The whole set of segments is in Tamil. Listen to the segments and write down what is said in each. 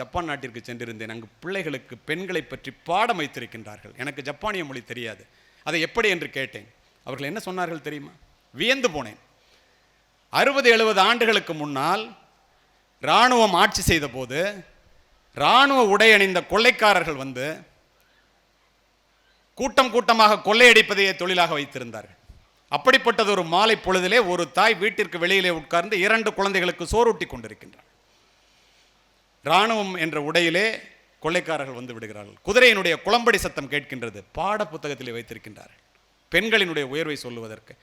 ஜப்பான் நாட்டிற்கு சென்றிருந்தேன். அங்கு பிள்ளைகளுக்கு பெண்களை பற்றி பாடம் வைத்திருக்கின்றார்கள். எனக்கு ஜப்பானிய மொழி தெரியாது. அதை எப்படி என்று கேட்டேன். அவர்கள் என்ன சொன்னார்கள் தெரியுமா? வியந்து போனேன். அறுபது எழுபது ஆண்டுகளுக்கு முன்னால் இராணுவம் ஆட்சி செய்த போது இராணுவ உடை அணிந்த கொள்ளைக்காரர்கள் வந்து கூட்டம் கூட்டமாக கொள்ளையடிப்பதையே தொழிலாக வைத்திருந்தார்கள். அப்படிப்பட்டது ஒரு மாலை பொழுதிலே ஒரு தாய் வீட்டிற்கு வெளியிலே உட்கார்ந்து இரண்டு குழந்தைகளுக்கு சோறூட்டி கொண்டிருக்கின்றார் இராணுவம் என்ற உடையிலே கொள்ளைக்காரர்கள் வந்து விடுகிறார்கள். குதிரையினுடைய குளம்படி சத்தம் கேட்கின்றது. பாட புத்தகத்திலே வைத்திருக்கின்றார்கள் பெண்களினுடைய உயர்வை சொல்லுவதற்கு.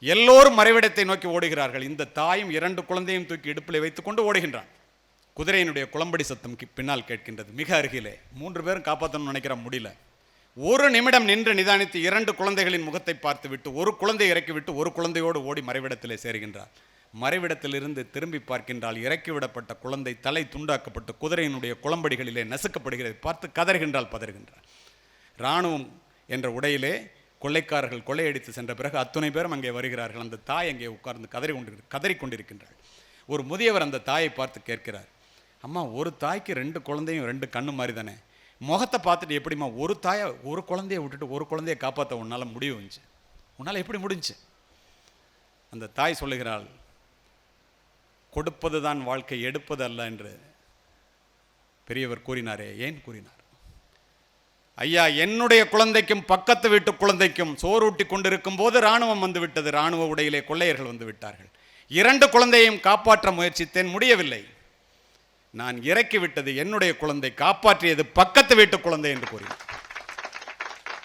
எல்லோரும் மறைவிடத்தை நோக்கி ஓடுகிறார்கள். இந்த தாயும் இரண்டு குழந்தையும் தூக்கி இடுப்பிலே வைத்துக்கொண்டு ஓடுகின்றான். குதிரையினுடைய குளம்படி சத்தம் பின்னால் கேட்கின்றது. மிக அருகிலே. மூன்று பேரும் காப்பாற்றணும்னு நினைக்கிற முடியல. ஒரு நிமிடம் நின்று நிதானித்து இரண்டு குழந்தைகளின் முகத்தை பார்த்துவிட்டு ஒரு குழந்தை இறக்கிவிட்டு ஒரு குழந்தையோடு ஓடி மறைவிடத்திலே சேர்கின்றார். மறைவிடத்திலிருந்து திரும்பி பார்க்கின்றால் இறக்கிவிடப்பட்ட குழந்தை தலை துண்டாக்கப்பட்டு குதிரையினுடைய குளம்படிகளிலே நசுக்கப்படுகிறது. பார்த்து கதறுகின்றால் பதறுகின்றார். இராணுவம் என்ற உடையிலே கொள்ளைக்காரர்கள் கொள்ளையடித்து சென்ற பிறகு அத்துணை பேரும் அங்கே வருகிறார்கள். அந்த தாய் அங்கே உட்கார்ந்து கதறி கொண்டு கதறி கொண்டிருக்கின்றாள் ஒரு முதியவர் அந்த தாயை பார்த்து கேட்கிறார் அம்மா ஒரு தாய்க்கு ரெண்டு குழந்தையும் ரெண்டு கண்ணு மாதிரி தானே? முகத்தை பார்த்துட்டு எப்படிம்மா ஒரு தாயை ஒரு குழந்தைய விட்டுட்டு ஒரு குழந்தைய காப்பாற்ற உன்னால் வந்துச்சு உன்னால் எப்படி முடிஞ்சு? அந்த தாய் சொல்லுகிறாள் கொடுப்பது தான் வாழ்க்கை எடுப்பது அல்ல என்று பெரியவர் கூறினாரே. ஏன் கூறினார்? ஐயா என்னுடைய குழந்தைக்கும் பக்கத்து வீட்டு குழந்தைக்கும் சோறூட்டி கொண்டிருக்கும் போது இராணுவம் வந்துவிட்டது இராணுவ உடையிலே கொள்ளையர்கள் வந்து விட்டார்கள். இரண்டு குழந்தையையும் காப்பாற்ற முயற்சித்தேன் முடியவில்லை. நான் இறக்கிவிட்டது என்னுடைய குழந்தை காப்பாற்றியது பக்கத்து வீட்டு குழந்தை என்று கூறினார்.